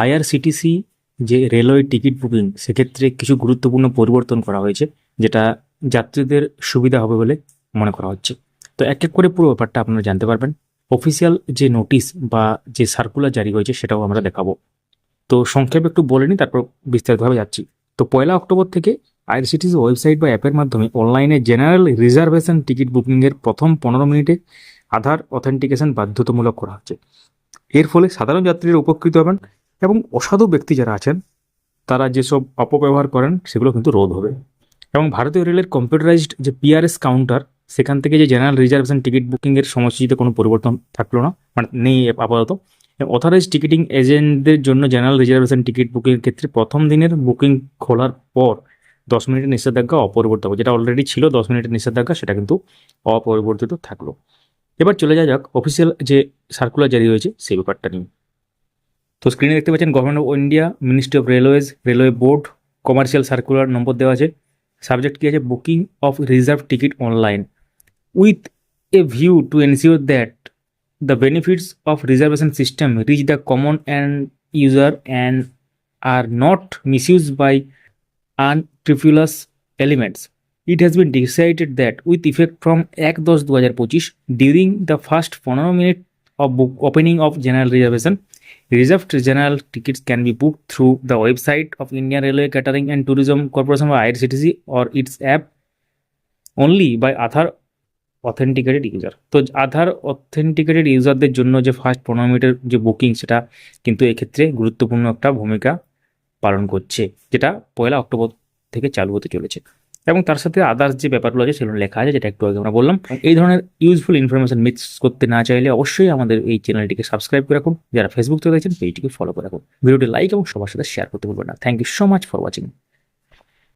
IRCTC যে railway ticket booking, সেক্ষেত্রে কিছু গুরুত্বপূর্ণ পরিবর্তন করা হয়েছে, যেটা যাত্রীদের সুবিধা হবে বলে মনে করা হচ্ছে। তো এক এক করে পুরো ব্যাপারটা আপনারা জানতে পারবেন। অফিসিয়াল যে নোটিশ বা যে সার্কুলার জারি হয়েছে, সেটাও আমরা দেখাবো। তো সংক্ষেপে একটু বলে নিই, তারপর বিস্তারিতভাবে যাচ্ছি। তো পয়লা অক্টোবর থেকে আইআরসিটিসি ওয়েবসাইট বা অ্যাপের মাধ্যমে অনলাইনে জেনারেল রিজার্ভেশন টিকিট বুকিংয়ের প্রথম পনেরো মিনিটে আধার অথেন্টিকেশন বাধ্যতামূলক করা হচ্ছে। এর ফলে সাধারণ যাত্রীরা উপকৃত হবেন। এবং অসাধু ব্যক্তি যারা আছেন, তারা যেসব অপব্যবহার করেন, সেগুলো কিন্তু রোধ হবে। এবং ভারতীয় রেলের কম্পিউটারাইজড যে পিআরএস কাউন্টার সেখান থেকে যে জেনারেল রিজার্ভেশন টিকিট বুকিংয়ের সময়সূচিতে কোনো পরিবর্তন থাকল না মানে নেই আপাতত। অথরাইজ টিকিটিং এজেন্টদের জন্য জেনারেল রিজার্ভেশন টিকিট বুকিংয়ের ক্ষেত্রে প্রথম দিনের বুকিং খোলার পর দশ মিনিটের নিষেধাজ্ঞা অপরিবর্তিত যেটা অলরেডি ছিল দশ মিনিটের নিষেধাজ্ঞা, সেটা কিন্তু অপরিবর্তিত থাকল। এবার চলে যাওয়া যাক অফিসিয়াল যে সার্কুলার জারি হয়েছে, সেই ব্যাপারটা নিয়ে। তো স্ক্রিনে দেখতে পাচ্ছেন government of India ministry of railways railway board commercial circular number দেওয়া আছে। সাবজেক্ট কী আছে? Booking of reserve ticket online with a view to ensure that the benefits of reservation system reach the common and user and are not misuse by unscrupulous elements it has been decided that with effect from এক দশ দু হাজার পঁচিশ during the first পনেরো minute of book opening of general reservation reserved general tickets can be booked through the website of indian railway catering and tourism corporation or irctc or its app only by Aadhaar authenticated user তো Aadhaar authenticated ইউজারদের জন্য যে first পনেরো মিনিটের যে booking সেটা কিন্তু এক্ষেত্রে গুরুত্বপূর্ণ একটা ভূমিকা পালন করছে যেটা পয়লা অক্টোবর থেকে চালু হতে চলেছে এবং তার সাথে আদার্স যে ব্যাপারগুলো আছে সেগুলো লেখা আছে, যেটা একটু আগে আমরা বললাম। এই ধরনের ইউজফুল ইনফরমেশন মিস করতে না চাইলে অবশ্যই আমাদের এই চ্যানেলটিকে সাবস্ক্রাইব করে রাখুন। যারা ফেসবুক থেকে দেখছেন পেজটিকে ফলো করে রাখুন। ভিডিওটি লাইক এবং সবার সাথে শেয়ার করতে ভুলবেন না। Thank you so much for watching